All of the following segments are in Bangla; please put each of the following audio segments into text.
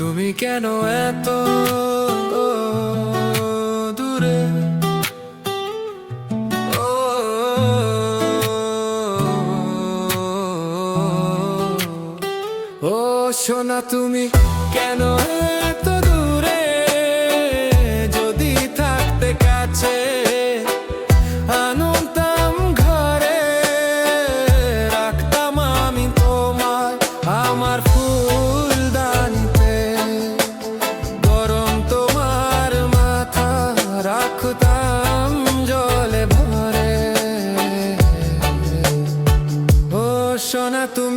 তুমি কেন এত দূরে ও ও সোনা তুমি কেন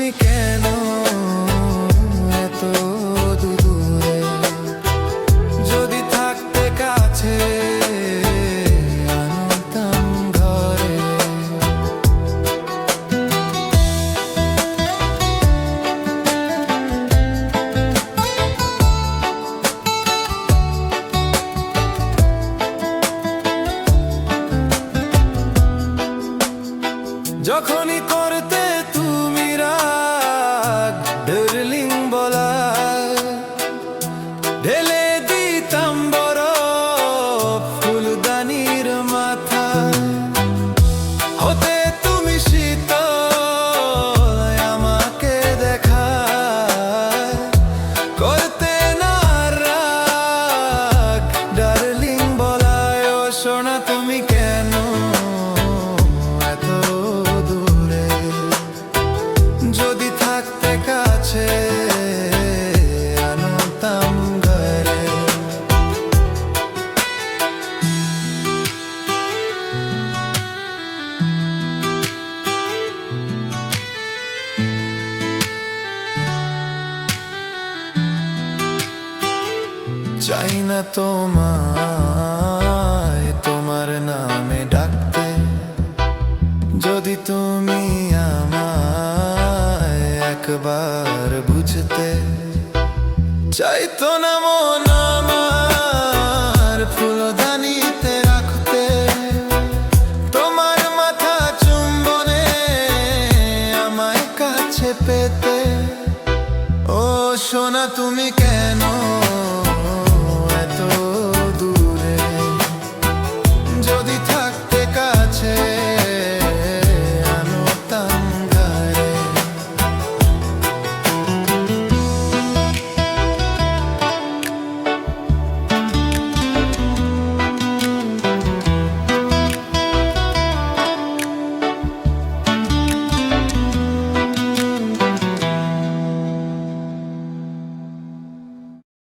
তুমি কেন এত দূরে? যদি থাকতে কাছে যখনই করতে চাই না তোমায়, তোমার নামে ডাকতে। যদি তুমি আমায় একবার বুঝতে, চাইতো না মন আমার ফুলদানিতে রাখতে। তোমার মাথা চুম্বনে আমায় কাছে পেতে। ও সোনা, তুমি কেন